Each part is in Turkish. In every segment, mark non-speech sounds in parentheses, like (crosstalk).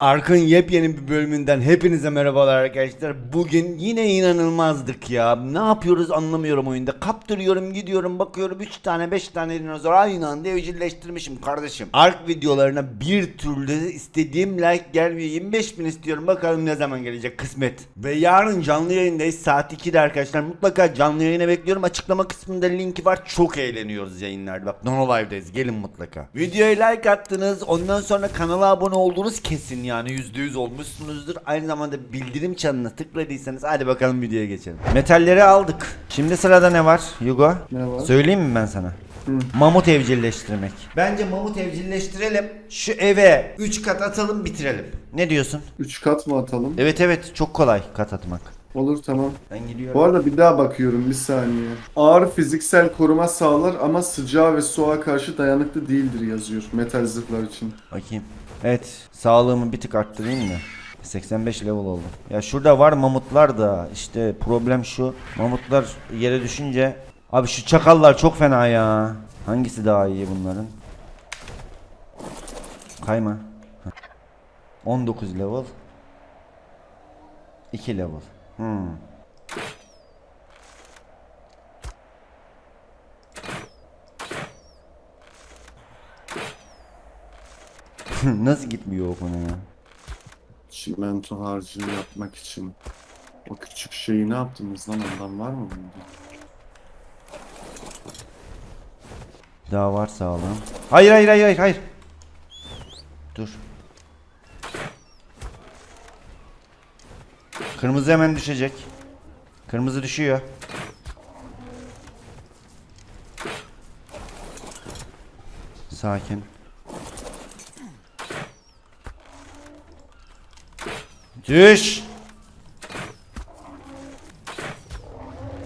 Ark'ın yepyeni bir bölümünden hepinize merhabalar arkadaşlar. Bugün yine inanılmazdık ya. Ne yapıyoruz anlamıyorum oyunda. Kaptırıyorum gidiyorum bakıyorum 3 tane 5 tane dinozor aynı anda evcilleştirmişim kardeşim. Ark videolarına bir türlü istediğim like gelmiyor. 25 bin istiyorum bakalım ne zaman gelecek kısmet. Ve yarın canlı yayındayız saat 2'de arkadaşlar. Mutlaka canlı yayına bekliyorum. Açıklama kısmında linki var. Çok eğleniyoruz yayınlarda. Bak Nono Live'dayız gelin mutlaka. Videoya like attınız. Ondan sonra kanala abone oldunuz kesin yani %100 olmuşsunuzdur. Aynı zamanda bildirim çanına tıkladıysanız hadi bakalım videoya geçelim. Metalleri aldık. Şimdi sırada ne var Yugo? Ne var? Söyleyeyim mi ben sana? Mamut evcilleştirmek. Bence mamut evcilleştirelim. Şu eve 3 kat atalım bitirelim. Ne diyorsun? 3 kat mı atalım? Evet evet çok kolay kat atmak. Olur tamam. Ben gidiyorum. Bu arada bir daha bakıyorum bir saniye. Ağır fiziksel koruma sağlar ama sıcağa ve soğuğa karşı dayanıklı değildir yazıyor metal zırhlar için. Bakayım. Evet sağlığımı bir tık arttırayım da. 85 level oldum. Ya şurada var mamutlar da işte problem şu. Mamutlar yere düşünce abi şu çakallar çok fena ya. Hangisi daha iyi bunların? Kayma. Heh. 19 level. 2 level. Hmm. (clears throat) Nasıl gitmiyor o konu ya? Çimento harcını yapmak için. O küçük şeyi ne yaptınız lan ondan var mı bunda? Daha var sağlığım. Hayır hayır hayır hayır hayır. Dur. Kırmızı hemen düşecek. Kırmızı düşüyor. Sakin. Düş.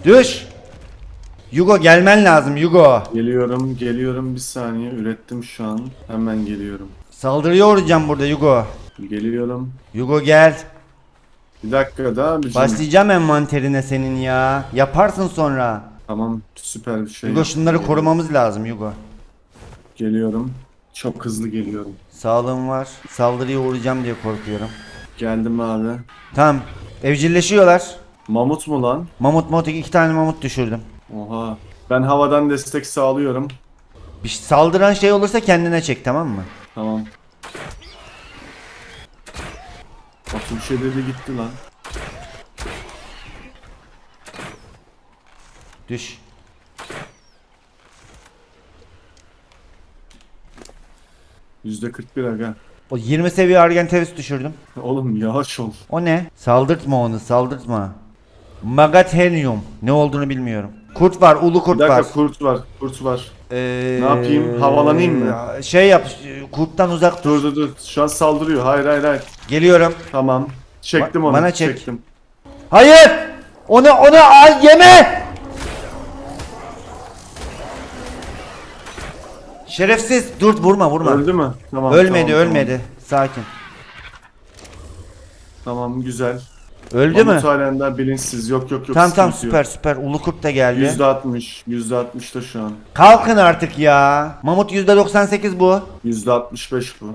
Düş. Yugo gelmen lazım Yugo. Geliyorum geliyorum bir saniye ürettim şu an. Hemen geliyorum. Saldırıya uğrayacağım burada Yugo. Geliyorum. Yugo gel. Bir dakika daha abicim. Başlayacağım envanterine senin ya. Yaparsın sonra. Tamam süper bir şey. Yugo şunları Geliyorum. korumamız lazım Yugo. Geliyorum. Çok hızlı geliyorum. Sağlığım var. Saldırıya uğrayacağım diye korkuyorum. Geldim abi. Tamam. Evcilleşiyorlar. Mamut mu lan? Mamut mamut iki tane mamut düşürdüm. Oha. Ben havadan destek sağlıyorum. Bir saldıran şey olursa kendine çek tamam mı? Tamam. Şey dedi gitti lan. Düş. Yüzde 41 aga. O 20 seviye Argentavis düşürdüm. Oğlum yavaş ol. O ne? Saldırtma onu saldırtma. Magathenium. Ne olduğunu bilmiyorum. Kurt var, ulu Bir kurt dakika var. kurt var. Kurt var. Ee, Ne yapayım? Havalanayım mı? Şey yap, kurttan uzak dur. Dur dur dur. Şu an saldırıyor. Hayır hayır hayır. Geliyorum. Tamam. Çektim Ba- onu. bana çek. Çektim. Hayır! Onu onu al yeme! Şerefsiz. Dur vurma vurma. Öldü mü? Tamam. ölmedi tamam, ölmedi. Sakin. Tamam, güzel. Öldü mü? Mamut halen daha bilinçsiz. Yok yok yok. Tamam tamam süper süper. Ulu kurt da geldi. Yok. %60. %60 da şu an. Kalkın artık ya. Mamut %98 bu. %65 bu.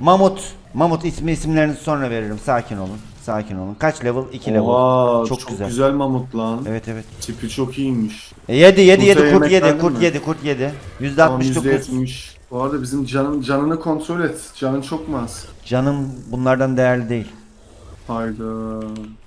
Mamut. Mamut ismi isimlerini sonra veririm. Sakin olun. Sakin olun. Kaç level? 2 level. Oha, Çok çok, güzel. güzel. mamut lan. Evet evet. Tipi çok iyiymiş. E, yedi yedi Kurta yedi kurt yedi kurt mi? yedi kurt yedi. Tamam %69. %70. Bu arada bizim canın canını kontrol et. Canın çok mu az? Canım bunlardan değerli değil. Hayda.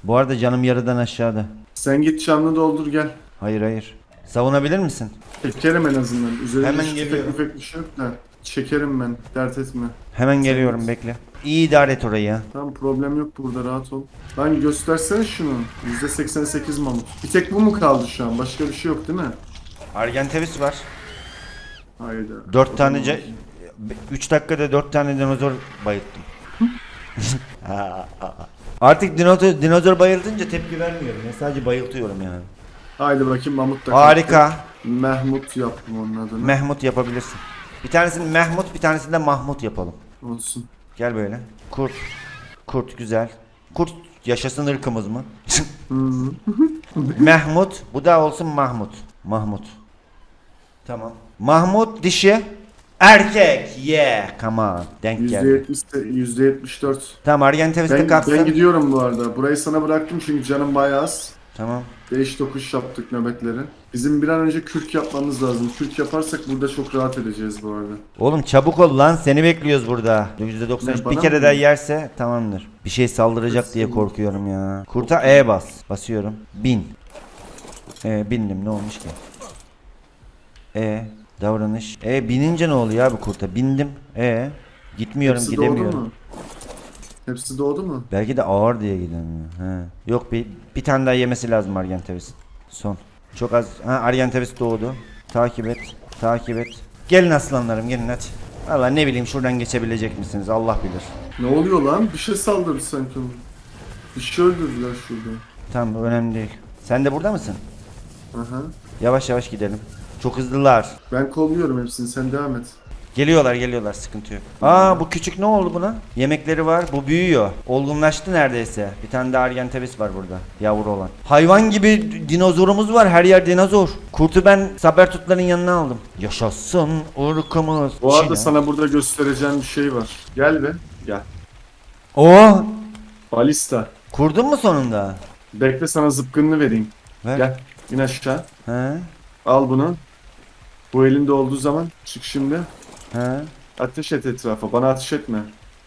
Bu arada canım yarıdan aşağıda. Sen git canını doldur gel. Hayır hayır. Savunabilir misin? Çekerim en azından. Üzerinde Hemen hiç tüfek geliyorum. müfek bir şey yok da. Çekerim ben. Dert etme. Hemen geliyorum bekle. İyi idare et orayı. Tamam problem yok burada rahat ol. Lan göstersene şunu. %88 mamut. Bir tek bu mu kaldı şu an? Başka bir şey yok değil mi? Argentavis var. Hayda. 4 tane 3 dakikada 4 tane dinozor bayılttım. (laughs) (laughs) Artık dinozor, dinozor bayıltınca tepki vermiyorum. Ya sadece bayıltıyorum yani. Haydi bakayım mamut da Harika. Mehmut yaptım onun adını. Mehmut yapabilirsin. Bir tanesini Mehmut, bir tanesini de Mahmut yapalım. Olsun. Gel böyle. Kurt. Kurt güzel. Kurt yaşasın ırkımız mı? Mehmut. Bu da olsun Mahmut. Mahmut. Tamam. Mahmut dişi. Erkek. Yeah. Come on. Denk geldi. %70, %74. Tamam Argenteves'te Ben, kalksın. ben gidiyorum bu arada. Burayı sana bıraktım çünkü canım bayağı az. Tamam. 5-9 yaptık nöbetleri. Bizim bir an önce kürk yapmamız lazım. Kürk yaparsak burada çok rahat edeceğiz bu arada. Oğlum çabuk ol lan seni bekliyoruz burada. %93 Ne, bana bir kere mı? daha yerse tamamdır. Bir şey saldıracak diye korkuyorum ya. Kurta E bas. Basıyorum. Bin. E bindim ne olmuş ki? E davranış. E binince ne oluyor abi kurta? Bindim. E gitmiyorum Hepsi gidemiyorum. doğdu mu? Hepsi doğdu mu? Belki de ağır diye gidemiyor. He. Yok bir bir tane daha yemesi lazım Argentevis. Son. Çok az. Ha Argentevis doğdu. Takip et. Takip et. Gelin aslanlarım gelin hadi. Valla ne bileyim şuradan geçebilecek misiniz Allah bilir. Ne oluyor lan? Bir şey saldırdı sanki. Bir şey öldürdüler şurada. Tamam önemli değil. Sen de burada mısın? Aha. Yavaş yavaş gidelim. Çok hızlılar. Ben kolluyorum hepsini sen devam et. Geliyorlar geliyorlar sıkıntı yok. Aa bu küçük ne oldu buna? Yemekleri var bu büyüyor. Olgunlaştı neredeyse. Bir tane de Argentavis var burada yavru olan. Hayvan gibi dinozorumuz var her yer dinozor. Kurtu ben Sabertutların yanına aldım. Yaşasın ırkımız. Bu arada Çin'e. sana burada göstereceğim bir şey var. Gel be. Gel. Oo Balista. kurdun mu sonunda? Bekle sana zıpkınını vereyim. Ver. Gel. İn aşağı. He Al bunu. Bu elinde olduğu zaman çık şimdi. He. Ateş et etrafa. Bana ateş etme.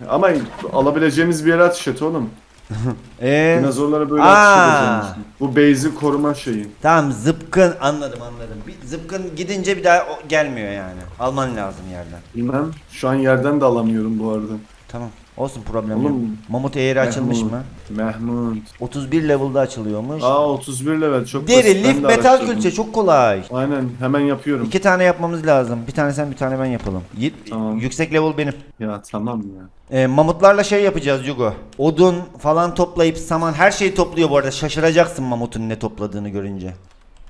Ama alabileceğimiz bir yere ateş et oğlum. (laughs) Ee, Dinozorlara böyle ateş edeceğim. Bu base'i koruma şeyi. tamam zıpkın anladım anladım. Bir zıpkın gidince bir daha o- gelmiyor yani. Alman lazım yerden. Bilmem. Şu an yerden de alamıyorum bu arada. Tamam. Olsun problem yok. Oğlum. Mamut eğri açılmış mı? Mahmut. 31 level'da açılıyormuş. Aa 31 level çok basit. Deri, Ben lif, de metal araştırdım. külçe çok kolay. Aynen hemen yapıyorum. İki tane yapmamız lazım. Bir tane sen bir tane ben yapalım. Y- Tamam. Yüksek level benim. Ya tamam ya. Ee, mamutlarla şey yapacağız Yugo. Odun falan toplayıp saman her şeyi topluyor bu arada. Şaşıracaksın mamutun ne topladığını görünce.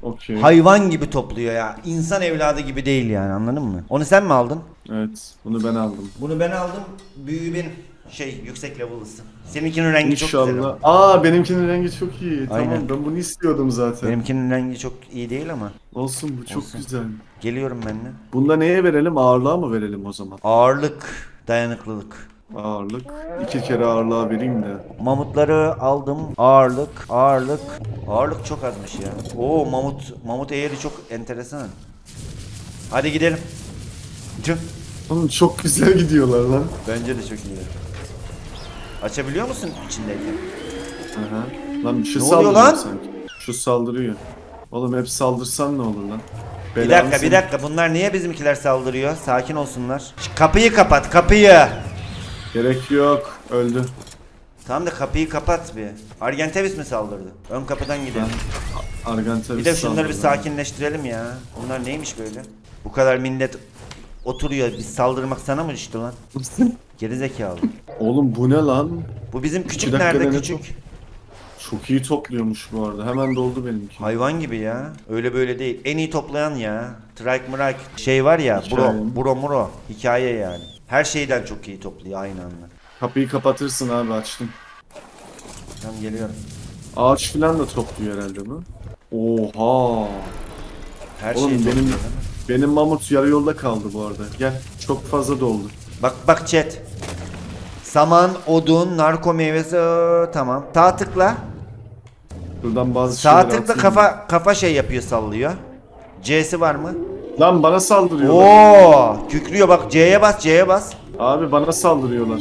Okey. Hayvan gibi topluyor ya. İnsan evladı gibi değil yani anladın mı? Onu sen mi aldın? Evet bunu ben aldım. Bunu ben aldım. Büyüğü benim. Şey yüksek level'lısın. Seninkinin rengi çok güzel. İnşallah. Aa benimkinin rengi çok iyi. Aynen. Tamam ben bunu istiyordum zaten. Benimkinin rengi çok iyi değil ama. Olsun bu çok Olsun. güzel. Geliyorum ben de. Bunda neye verelim? Ağırlığa mı verelim o zaman? Ağırlık, dayanıklılık. Ağırlık. İki kere ağırlığa vereyim de. Mamutları aldım. Ağırlık, ağırlık. Ağırlık çok azmış ya. Oo mamut, mamut eğri çok enteresan. Hadi gidelim. Tüh. Oğlum çok güzel gidiyorlar lan. Bence de çok iyi. Açabiliyor musun içindeyken? Aha. Lan bir şey Ne saldırıyor lan? sanki. Şu saldırıyor. Oğlum hep saldırsan ne olur lan? Bir Belanı dakika, bir dakika. Bunlar niye bizimkiler saldırıyor? Sakin olsunlar. Kapıyı kapat, kapıyı. Gerek yok. Öldü. Tamam da kapıyı kapat bir. Argentevis mi saldırdı? Ön kapıdan gidelim. Argantavis Bir de şunları bir sakinleştirelim ya. Bunlar neymiş böyle? Bu kadar millet oturuyor. Biz saldırmak sana mı düştü lan? (laughs) Geri zekalı. Oğlum bu ne lan? Bu bizim küçük Bir dakika, nerede beni küçük? Çok iyi topluyormuş bu arada. Hemen doldu benimki. Hayvan gibi ya. Öyle böyle değil. En iyi toplayan ya. Trike mırike. Şey var ya. Bro. Hikaye. Bro muro. Hikaye yani. Her şeyden çok iyi topluyor aynı anda. Kapıyı kapatırsın abi açtım. Tamam geliyorum. Ağaç filan da topluyor herhalde bu. Oha. Her Oğlum şeyi benim topluyor. Benim mamut yarı yolda kaldı bu arada. Gel. Çok fazla doldu. Bak bak chat. Saman, odun, narko meyvesi ıı, tamam. Sağ tıkla. Buradan bazı Sağ şeyler tıkla atayım. kafa kafa şey yapıyor sallıyor. C'si var mı? Lan bana saldırıyorlar. Oo, kükrüyor bak C'ye bas C'ye bas. Abi bana saldırıyorlar.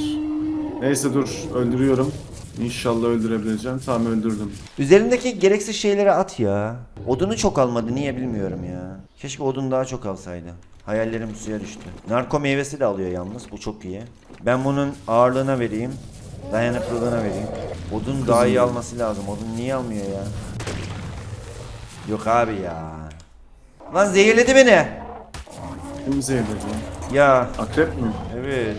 Neyse dur öldürüyorum. İnşallah öldürebileceğim. Tamam öldürdüm. Üzerindeki gereksiz şeyleri at ya. Odunu çok almadı niye bilmiyorum ya. Keşke odun daha çok alsaydı. Hayallerim suya düştü. Narko meyvesi de alıyor yalnız bu çok iyi. Ben bunun ağırlığına vereyim. Dayanıklılığına vereyim. Odun daha iyi alması lazım. Odun niye almıyor ya? Yok abi ya. Lan zehirledi beni. Kim zehirledi? Ya Akrep mi? evet.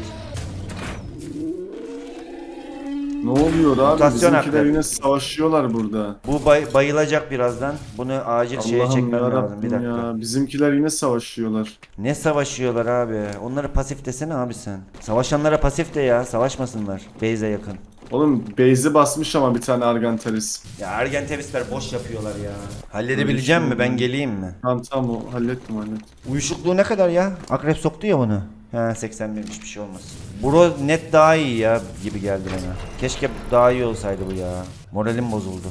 Ne oluyor abi? Mutasyon Bizimkiler akrep. yine savaşıyorlar burada. Bu bay- bayılacak birazdan. Bunu acil şeye Allah'ım çekmem lazım. yarabbim Bir dakika. ya. Bizimkiler yine savaşıyorlar. Ne savaşıyorlar abi? Onları pasif desene abi sen. Savaşanlara pasif de ya. Savaşmasınlar. Beyze yakın. Oğlum base'i basmış ama bir tane Argantaris. Ya ergen boş yapıyorlar ya. Halledebileceğim mi? Ben geleyim mi? Tamam tamam o hallettim hallettim. Uyuşukluğu ne kadar ya? Akrep soktu ya bunu. He 81'miş bir şey olmaz. Bro net daha iyi ya gibi geldi bana. Keşke daha iyi olsaydı bu ya. Moralim bozuldu.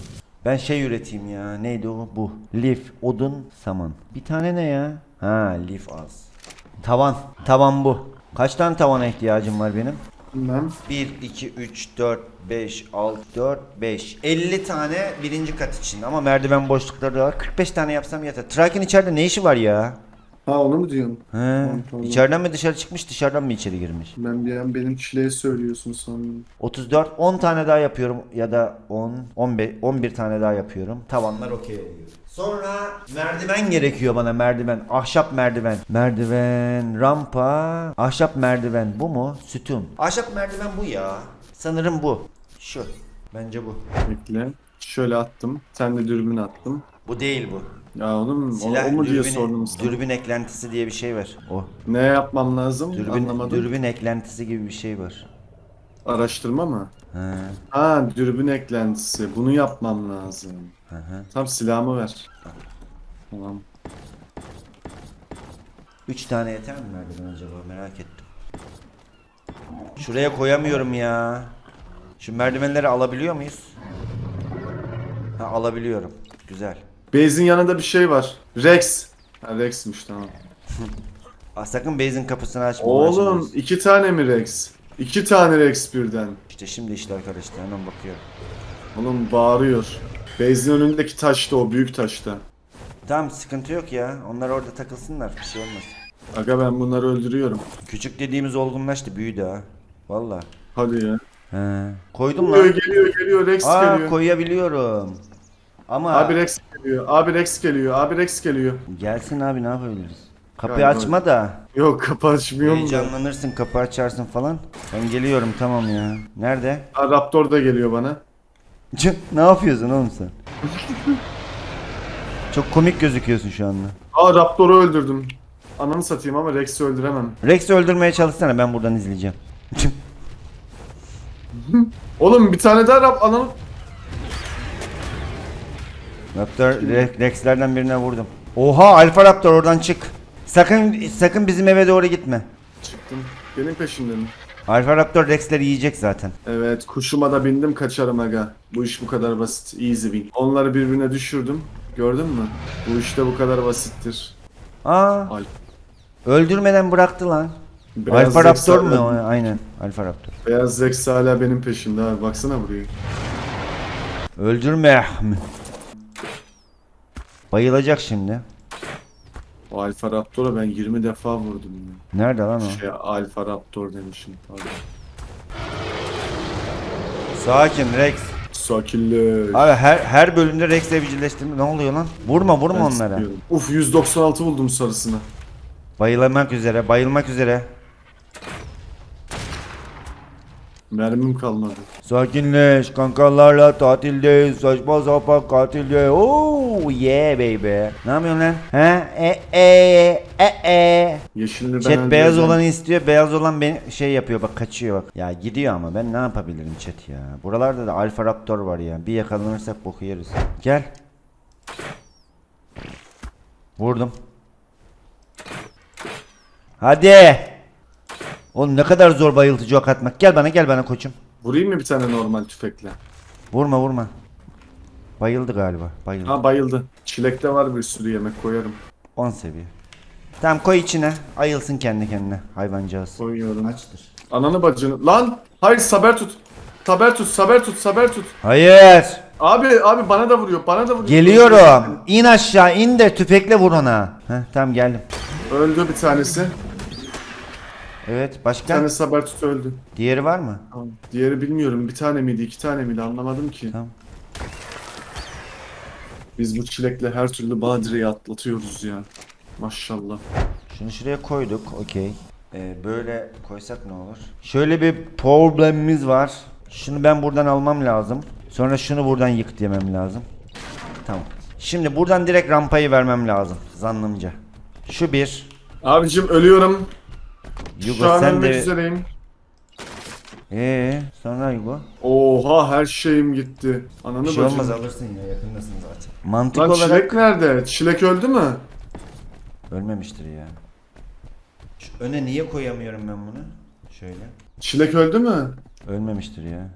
Ben şey üreteyim ya. Neydi o? Bu. Lif, odun, saman. Bir tane ne ya? Ha, lif az. Tavan. Tavan bu. Kaç tane tavana ihtiyacım var benim? Bilmem. 1, 2, 3, 4, 5, 6, 4, 5. 50 tane birinci kat için ama merdiven boşlukları da var. 45 tane yapsam yeter. Trak'ın içeride ne işi var ya? Ha onu mu diyorsun? He. tamam. İçeriden mi dışarı çıkmış dışarıdan mı içeri girmiş? Ben bir an benim çileği söylüyorsun sandım. 34 10 tane daha yapıyorum ya da 10 15 11 tane daha yapıyorum. Tavanlar okey oluyor. Sonra merdiven gerekiyor bana merdiven. Ahşap merdiven. Merdiven, rampa, ahşap merdiven. Bu mu? Sütun. Ahşap merdiven bu ya. Sanırım bu. Şu. Bence bu. Bekle. Şöyle attım. Sen de dürbün attım. Bu değil bu. Ya oğlum o, Silah o mu diye dürbünü- sordum sana. Dürbün eklentisi diye bir şey var. O. Ne yapmam lazım? Dürbün, Anlamadım. dürbün eklentisi gibi bir şey var. Araştırma mı? He. Ha dürbün eklentisi. Bunu yapmam lazım. Hı hı. Tam silahımı ver. Tamam. 3 tane yeter mi merdiven acaba merak ettim. Şuraya koyamıyorum ya. Şu merdivenleri alabiliyor muyuz? Ha alabiliyorum. Güzel. Base'in yanında bir şey var. Rex. Ha Rex'miş tamam. (laughs) Aa, sakın base'in kapısını açma. Oğlum uğraşmayız. iki tane mi Rex? İki tane Rex birden. İşte şimdi işte arkadaşlar hemen bakıyorum. Oğlum bağırıyor. Base'in önündeki taşta o büyük taşta. Tamam sıkıntı yok ya. Onlar orada takılsınlar. Bir şey olmaz. Aga ben bunları öldürüyorum. Küçük dediğimiz olgunlaştı. Büyüdü ha. Valla. Hadi ya. He. Koydum Geliyor lan. geliyor geliyor Rex Aa geliyor. koyabiliyorum. Ama Abi Rex geliyor. Abi Rex geliyor. Abi Rex geliyor. gelsin abi ne yapabiliriz? Kapıyı Galiba- açma da. Yok kapı açmıyorum da. Heyecanlanırsın kapı açarsın falan. Ben geliyorum tamam ya. Nerede? Ha, Raptor da geliyor bana. (laughs) Cı, ne yapıyorsun oğlum sen? Çok komik gözüküyorsun şu anda. Aa Raptor'u öldürdüm. Ananı satayım ama Rex'i öldüremem. Rex'i öldürmeye çalışsana ben buradan izleyeceğim. (laughs) Oğlum bir tane daha Rap ananı... Raptor Re- Rex'lerden birine vurdum. Oha Alfa Raptor oradan çık. Sakın sakın bizim eve doğru gitme. Çıktım. Benim peşimde mi? Alfa Raptor Rex'leri yiyecek zaten. Evet kuşuma da bindim kaçarım aga. Bu iş bu kadar basit. Easy win. Onları birbirine düşürdüm. Gördün mü? Bu işte bu kadar basittir. Aa Al. öldürmeden bıraktı lan. Beyaz Alfa Rex Raptor mu? hala-? Aynen Alfa Raptor. Beyaz Rex hala benim peşimde abi. Baksana buraya. Öldürme. Bayılacak şimdi. O Alfa Raptor'a ben 20 defa vurdum. ya. Nerede lan o? Şey Alfa Raptor demişim. Pardon. Sakin Rex. Sakinleş. Abi her her bölümde Rex evcilleştirme ne oluyor lan? Vurma vurma Ben onlara. sıkıyorum. Uf 196 buldum sarısını. Bayılmak üzere, bayılmak üzere. Mermim kalmadı. Sakinleş kankalarla tatildeyiz. Saçma sapan katilde. Oo yeah baby. Ne yapıyorsun lan? He? E e e e. Yeşilini ben Chat beyaz öldüreceğim. olanı istiyor. Beyaz olan beni şey yapıyor bak kaçıyor bak. Ya gidiyor ama ben ne yapabilirim chat ya. Buralarda da Alfa Raptor var ya. Bir yakalanırsak boku yeriz. Gel. Vurdum. Hadi. Oğlum ne kadar zor bayıltıcı ok atmak. Gel bana gel bana koçum. Vurayım mı bir tane normal tüfekle? Vurma vurma. Bayıldı galiba. Bayıldı. Ha bayıldı. Çilekte var bir sürü yemek koyarım. 10 seviye. Tamam koy içine. Ayılsın kendi kendine hayvancağız. Koyuyorum. Açtır. Ananı bacını. Lan! Hayır saber tut. Saber tut, saber tut, saber tut. Hayır. Abi abi bana da vuruyor, bana da vuruyor. Geliyorum. İn aşağı in de tüfekle vur ona. Heh, tamam geldim. Öldü bir tanesi. Evet Bir başka? tane saber tut öldü. Diğeri var mı? Tamam. Diğeri bilmiyorum. Bir tane miydi, iki tane miydi anlamadım ki. Tamam. Biz bu çilekle her türlü badireyi atlatıyoruz ya. Maşallah. Şunu şuraya koyduk. Okey. Ee, böyle koysak ne olur? Şöyle bir problemimiz var. Şunu ben buradan almam lazım. Sonra şunu buradan yık demem lazım. Tamam. Şimdi buradan direkt rampayı vermem lazım. Zannımca. Şu bir. Abicim ölüyorum. Yugo Şu an sen ölmek de üzereyim. Ee, sonra Yugo. Oha her şeyim gitti. Ananı Bir şey bacım. olmaz alırsın ya yakındasın zaten. Mantık Lan olarak çilek nerede? Çilek öldü mü? ölmemiştir ya. Şu öne niye koyamıyorum ben bunu? Şöyle. Çilek öldü mü? Ölmemiştir ya.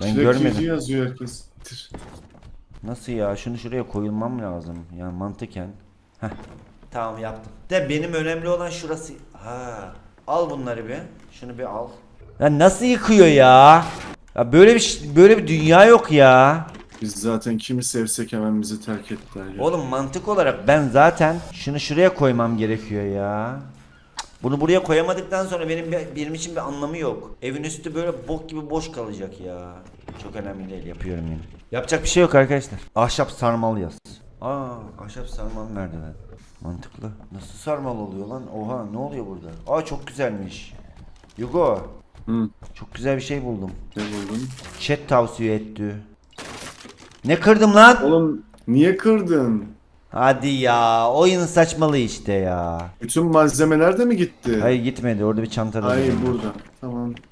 Ben Çilek görmedim. yüzü yazıyor herkes. Tir. Nasıl ya? Şunu şuraya koyulmam lazım. Yani mantıken. Tamam yaptım. De benim önemli olan şurası. Ha. Al bunları bir. Şunu bir al. Ya nasıl yıkıyor ya? Ya böyle bir böyle bir dünya yok ya. Biz zaten kimi sevsek hemen bizi terk ettiler ya. Oğlum mantık olarak ben zaten şunu şuraya koymam gerekiyor ya. Bunu buraya koyamadıktan sonra benim benim için bir anlamı yok. Evin üstü böyle bok gibi boş kalacak ya. Çok önemli değil yapıyorum yine. Yapacak bir şey yok arkadaşlar. Ahşap sarmal yaz. Aa ahşap sarmal merdiven. Mantıklı. Nasıl sarmal oluyor lan? Oha ne oluyor burada? Aa çok güzelmiş. Yugo Hı. çok güzel bir şey buldum. Ne buldun? Chat tavsiye etti. Ne kırdım lan? Oğlum niye kırdın? Hadi ya oyun saçmalığı işte ya. Bütün malzemeler de mi gitti? Hayır gitmedi orada bir çantada. Hayır duruyor. burada. Tamam. Cık,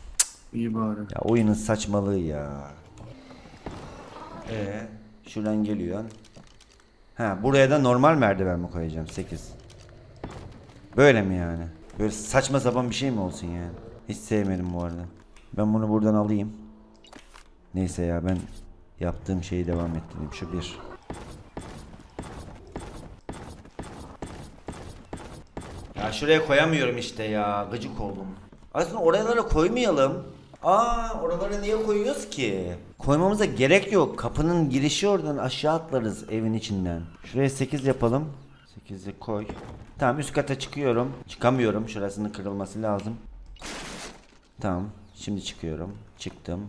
İyi bari. Ya oyunun saçmalığı ya. Ee, şuradan geliyor. Ha buraya da normal merdiven mi koyacağım? 8. Böyle mi yani? Böyle saçma sapan bir şey mi olsun yani? Hiç sevmedim bu arada. Ben bunu buradan alayım. Neyse ya ben yaptığım şeyi devam ettireyim. Şu bir. Ya şuraya koyamıyorum işte ya. Gıcık oldum. Aslında oralara koymayalım. Aa oralara niye koyuyoruz ki? Koymamıza gerek yok. Kapının girişi oradan aşağı atlarız evin içinden. Şuraya 8 yapalım. 8'i koy. Tamam üst kata çıkıyorum. Çıkamıyorum. Şurasının kırılması lazım. Tamam. Şimdi çıkıyorum. Çıktım.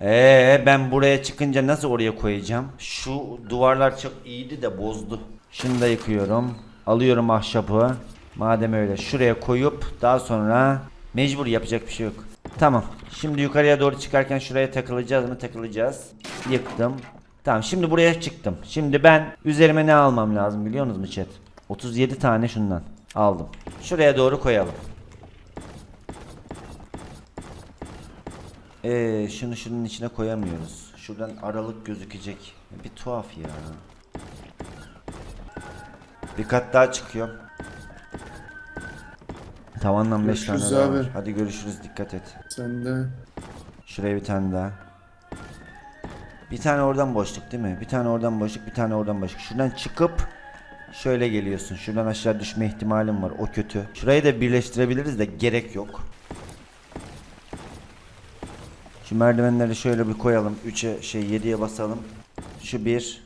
Ee ben buraya çıkınca nasıl oraya koyacağım? Şu duvarlar çok iyiydi de bozdu. Şunu da yıkıyorum. Alıyorum ahşabı. Madem öyle şuraya koyup daha sonra mecbur yapacak bir şey yok. Tamam. Şimdi yukarıya doğru çıkarken şuraya takılacağız mı? Takılacağız. Yıktım. Tamam şimdi buraya çıktım. Şimdi ben üzerime ne almam lazım biliyor musunuz mu chat? 37 tane şundan aldım. Şuraya doğru koyalım. Ee, şunu şunun içine koyamıyoruz. Şuradan aralık gözükecek. Bir tuhaf ya. Bir kat daha çıkıyor. Tavandan 5 tane Görüşürüz daha abi. var. Hadi görüşürüz dikkat et. Sen de. Şuraya bir tane daha. Bir tane oradan boşluk değil mi? Bir tane oradan boşluk, bir tane oradan boşluk. Şuradan çıkıp şöyle geliyorsun. Şuradan aşağı düşme ihtimalim var. O kötü. Şurayı da birleştirebiliriz de gerek yok. Şu merdivenleri şöyle bir koyalım. 3'e şey 7'ye basalım. Şu 1,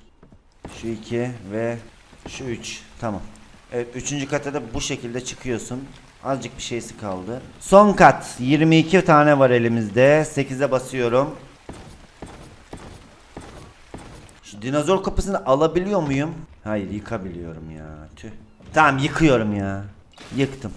şu 2 ve şu 3. Tamam. Evet 3. kata da bu şekilde çıkıyorsun. Azıcık bir şeysi kaldı. Son kat. 22 tane var elimizde. 8'e basıyorum. Şu dinozor kapısını alabiliyor muyum? Hayır yıkabiliyorum ya. Tüh. Tamam yıkıyorum ya. Yıktım.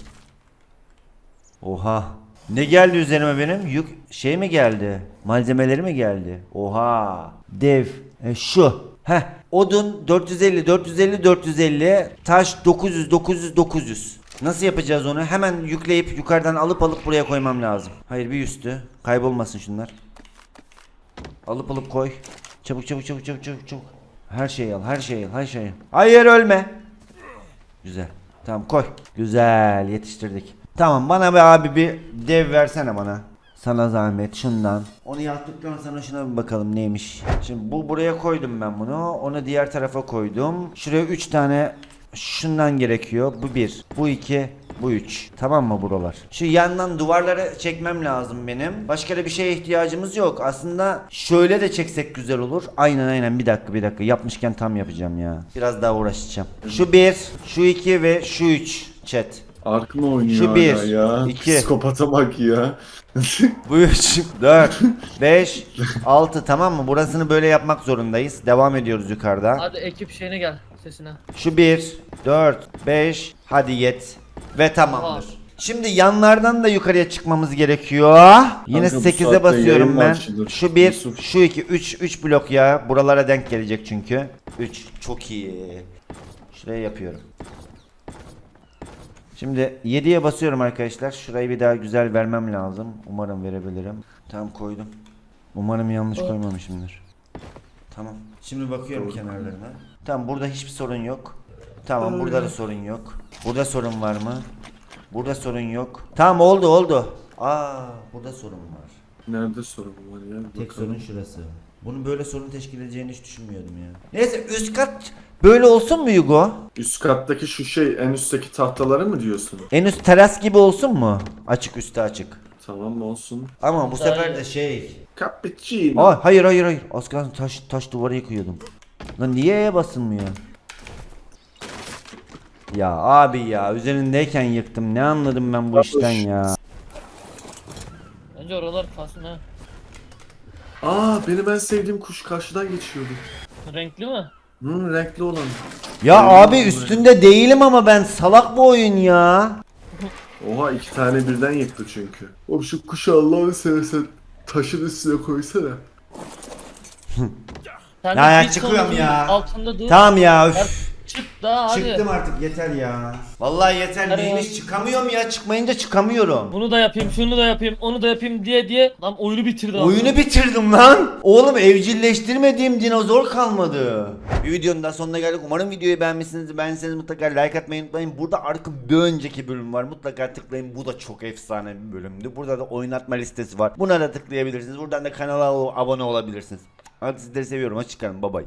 Oha. Ne geldi üzerime benim? Yük şey mi geldi? Malzemeleri mi geldi? Oha. Dev. E, şu. Heh. Odun 450 450 450 taş 900 900 900. Nasıl yapacağız onu? Hemen yükleyip yukarıdan alıp alıp buraya koymam lazım. Hayır bir üstü. Kaybolmasın şunlar. Alıp alıp koy. Çabuk çabuk çabuk çabuk çabuk çabuk. Her şeyi al, her şeyi al, her şeyi al. Hayır ölme. Güzel. Tamam koy. Güzel yetiştirdik. Tamam bana bir abi bir dev versene bana. Sana zahmet şundan. Onu yaptıktan sonra şuna bir bakalım neymiş. Şimdi bu buraya koydum ben bunu. Onu diğer tarafa koydum. Şuraya 3 tane şundan gerekiyor. Bu 1, bu 2, bu 3. Tamam mı buralar? Şu yandan duvarları çekmem lazım benim. Başka da bir şeye ihtiyacımız yok. Aslında şöyle de çeksek güzel olur. Aynen aynen bir dakika bir dakika. Yapmışken tam yapacağım ya. Biraz daha uğraşacağım. Şu 1, şu 2 ve şu 3 chat. Ark mı oynuyor Şu hala bir, ya? iki. Psikopata bak ya. (laughs) Bu 3, 4, 5, 6 tamam mı? Burasını böyle yapmak zorundayız. Devam ediyoruz yukarıda. Hadi ekip şeyine gel sesine. Şu 1, 4, 5, hadi yet. Ve tamamdır. Tamam. Şimdi yanlardan da yukarıya çıkmamız gerekiyor. Yine Kanka bu 8'e saatte basıyorum yayın ben. başladı. Şu 1, Yusuf. şu 2, 3, 3 blok ya. Buralara denk gelecek çünkü. 3 çok iyi. Şuraya yapıyorum. Şimdi 7'ye basıyorum arkadaşlar. Şurayı bir daha güzel vermem lazım. Umarım verebilirim. Tamam koydum. Umarım yanlış Koy. koymamışımdır. Tamam. Şimdi bakıyorum kenarlarına. Tamam burada hiçbir sorun yok. Tamam burada da sorun yok. Burada sorun var mı? Burada sorun yok. Tamam oldu oldu. Aa burada sorun var. Nerede sorun var ya? Tek Bakalım. sorun şurası. Bunun böyle sorun teşkil edeceğini hiç düşünmüyordum ya. Neyse üst kat böyle olsun mu Yugo? Üst kattaki şu şey en üstteki tahtaları mı diyorsun? En üst teras gibi olsun mu? Açık üstü açık. Tamam olsun. Ama bu sefer de şey. Cappuccino. Aa, hayır hayır hayır. Az kalsın taş taş duvara yıkıyordum. Lan niye E'ye basılmıyor? Ya abi ya üzerindeyken yıktım. Ne anladım ben bu Yapış. işten ya. Bence oralar kalsın ha. Aa benim en sevdiğim kuş karşıdan geçiyordu. Renkli mi? Hı renkli olan. Ya Benim abi aklıma- üstünde değilim ama ben salak bu oyun ya. Oha iki tane birden yıktı çünkü. Oğlum şu kuşu Allah'ını seversen taşın üstüne koysana. (laughs) Sen Ya, de ya, bir çıkıyorum ya. Altında dur. Tamam ya. Ya, Çık daha hadi. Çıktım artık yeter ya. Vallahi yeter neymiş ya. çıkamıyorum ya çıkmayınca çıkamıyorum. Bunu da yapayım, şunu da yapayım, onu da yapayım diye diye lan oyunu bitirdi. adam. Oyunu bitirdim lan. Oğlum evcilleştirmediğim dinozor kalmadı. Bir videonun daha sonuna geldik. Umarım videoyu beğenmişsinizdir. Beğendiyseniz mutlaka like atmayı unutmayın. Burada arka bir önceki bölüm var. Mutlaka tıklayın. Bu da çok efsane bir bölümdü. Burada da oynatma listesi var. Buna da tıklayabilirsiniz. Buradan da kanala abone olabilirsiniz. Hadi sizleri seviyorum. Hoşçakalın. Bye bye.